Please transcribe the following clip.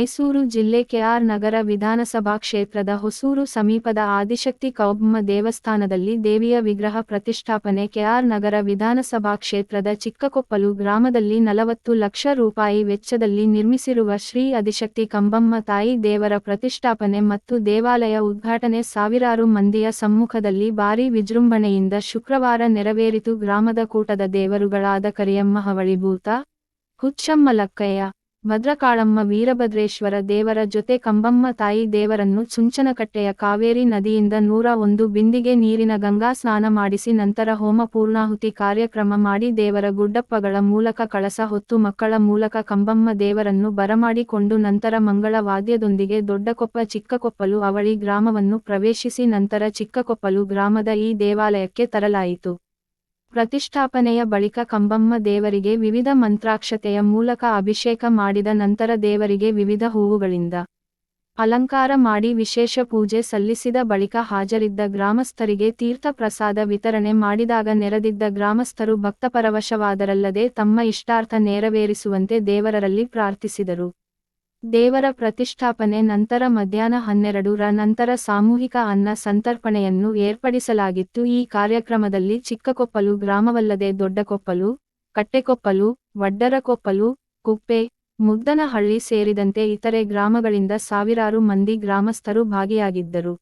ಮೈಸೂರು ಜಿಲ್ಲೆ ಕೆಆರ್ ನಗರ ವಿಧಾನಸಭಾ ಕ್ಷೇತ್ರದ ಹೊಸೂರು ಸಮೀಪದ ಆದಿಶಕ್ತಿ ಕೌಬಮ್ಮ ದೇವಸ್ಥಾನದಲ್ಲಿ ದೇವಿಯ ವಿಗ್ರಹ ಪ್ರತಿಷ್ಠಾಪನೆ ಕೆಆರ್ ನಗರ ವಿಧಾನಸಭಾ ಕ್ಷೇತ್ರದ ಚಿಕ್ಕಕೊಪ್ಪಲು ಗ್ರಾಮದಲ್ಲಿ ನಲವತ್ತು ಲಕ್ಷ ರೂಪಾಯಿ ವೆಚ್ಚದಲ್ಲಿ ನಿರ್ಮಿಸಿರುವ ಶ್ರೀ ಆದಿಶಕ್ತಿ ಕಂಬಮ್ಮ ತಾಯಿ ದೇವರ ಪ್ರತಿಷ್ಠಾಪನೆ ಮತ್ತು ದೇವಾಲಯ ಉದ್ಘಾಟನೆ ಸಾವಿರಾರು ಮಂದಿಯ ಸಮ್ಮುಖದಲ್ಲಿ ಭಾರೀ ವಿಜೃಂಭಣೆಯಿಂದ ಶುಕ್ರವಾರ ನೆರವೇರಿತು ಗ್ರಾಮದ ಕೂಟದ ದೇವರುಗಳಾದ ಕರಿಯಮ್ಮ ಹವಳಿಭೂತ ಹುಚ್ಚಮ್ಮ ಲಕ್ಕಯ್ಯ ಭದ್ರಕಾಳಮ್ಮ ವೀರಭದ್ರೇಶ್ವರ ದೇವರ ಜೊತೆ ಕಂಬಮ್ಮ ತಾಯಿ ದೇವರನ್ನು ಚುಂಚನಕಟ್ಟೆಯ ಕಾವೇರಿ ನದಿಯಿಂದ ನೂರ ಒಂದು ಬಿಂದಿಗೆ ನೀರಿನ ಗಂಗಾ ಸ್ನಾನ ಮಾಡಿಸಿ ನಂತರ ಹೋಮ ಪೂರ್ಣಾಹುತಿ ಕಾರ್ಯಕ್ರಮ ಮಾಡಿ ದೇವರ ಗುಡ್ಡಪ್ಪಗಳ ಮೂಲಕ ಕಳಸ ಹೊತ್ತು ಮಕ್ಕಳ ಮೂಲಕ ಕಂಬಮ್ಮ ದೇವರನ್ನು ಬರಮಾಡಿಕೊಂಡು ನಂತರ ಮಂಗಳ ವಾದ್ಯದೊಂದಿಗೆ ದೊಡ್ಡಕೊಪ್ಪ ಚಿಕ್ಕಕೊಪ್ಪಲು ಅವಳಿ ಗ್ರಾಮವನ್ನು ಪ್ರವೇಶಿಸಿ ನಂತರ ಚಿಕ್ಕಕೊಪ್ಪಲು ಗ್ರಾಮದ ಈ ದೇವಾಲಯಕ್ಕೆ ತರಲಾಯಿತು. ಪ್ರತಿಷ್ಠಾಪನೆಯ ಬಳಿಕ ಕಂಬಮ್ಮ ದೇವರಿಗೆ ವಿವಿಧ ಮಂತ್ರಾಕ್ಷತೆಯ ಮೂಲಕ ಅಭಿಷೇಕ ಮಾಡಿದ ನಂತರ ದೇವರಿಗೆ ವಿವಿಧ ಹೂವುಗಳಿಂದ ಅಲಂಕಾರ ಮಾಡಿ ವಿಶೇಷ ಪೂಜೆ ಸಲ್ಲಿಸಿದ ಬಳಿಕ ಹಾಜರಿದ್ದ ಗ್ರಾಮಸ್ಥರಿಗೆ ತೀರ್ಥ ಪ್ರಸಾದ ವಿತರಣೆ ಮಾಡಿದಾಗ ನೆರೆದಿದ್ದ ಗ್ರಾಮಸ್ಥರು ಭಕ್ತಪರವಶವಾದರಲ್ಲದೆ ತಮ್ಮ ಇಷ್ಟಾರ್ಥ ನೆರವೇರಿಸುವಂತೆ ದೇವರರಲ್ಲಿ ಪ್ರಾರ್ಥಿಸಿದರು. ದೇವರ ಪ್ರತಿಷ್ಠಾಪನೆ ನಂತರ ಮಧ್ಯಾಹ್ನ ಹನ್ನೆರಡು ರ ನಂತರ ಸಾಮೂಹಿಕ ಅನ್ನ ಸಂತರ್ಪಣೆಯನ್ನು ಏರ್ಪಡಿಸಲಾಗಿತ್ತು. ಈ ಕಾರ್ಯಕ್ರಮದಲ್ಲಿ ಚಿಕ್ಕಕೊಪ್ಪಲು, ಗ್ರಾಮವಲ್ಲದೆ ದೊಡ್ಡಕೊಪ್ಪಲು, ಕಟ್ಟೆಕೊಪ್ಪಲು, ವಡ್ಡರಕೊಪ್ಪಲು, ಕುಪ್ಪೆ ಮುದ್ದನಹಳ್ಳಿ ಸೇರಿದಂತೆ ಇತರೆ ಗ್ರಾಮಗಳಿಂದ ಸಾವಿರಾರು ಮಂದಿ ಗ್ರಾಮಸ್ಥರು ಭಾಗಿಯಾಗಿದ್ದರು.